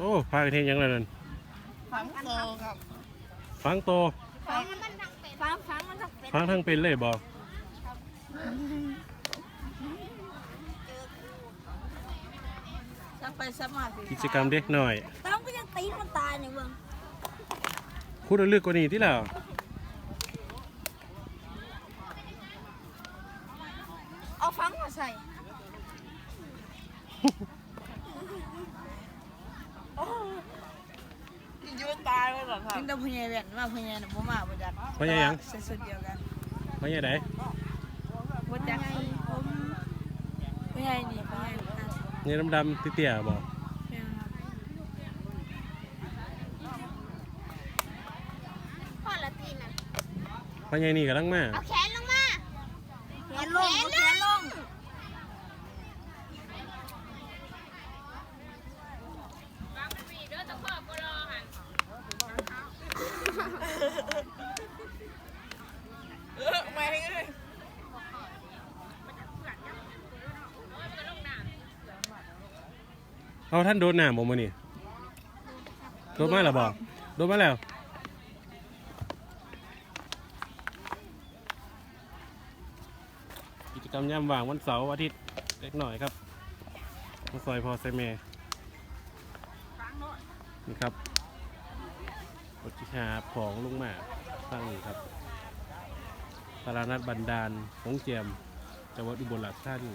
อ้พากันเทงยังไงนั่นฟังโตครับฟังโตฟังมันทั้งเป็นฟังฟังมันทั้งเป็นฟังทั้งเป็นเลยบ่สักไปสักมาสิกิจกรรมเด็กหน่อยต้องก็ยังตีมันตายเนี่ยเบิ่งพูดเรื่องกว่านี้ที่แล้วเอาฟังมาใส่ ยืน ตายเลยเหรอครับยิ่งแต่พญาแหวนมาพญาหนุ่มมาบ่จักพญาหยัง ใส่สุดเดียวกันพญาไดบ่จักผมพญานี่พญานี่เนี่ยดำๆเตี้ยๆบ่พ่อละตีนน่ะพญานี่กำลังมาเอาแขนลงมาแขนลงเอาแขนลง เออไม่เลย เอาท่านโดนหน้าบ่มื้อนี้โดนมาแล้วบ่โดนมาแล้วกิจกรรมยามว่างวันเสาร์อาทิตย์เล็กหน่อยครับมาซอยพอไซเมนี่ครับรถชิชาของลุงหมาสร้างนี่ครับตลาดนัดบันดาลของเจียมจังหวัดอุบลราชธานี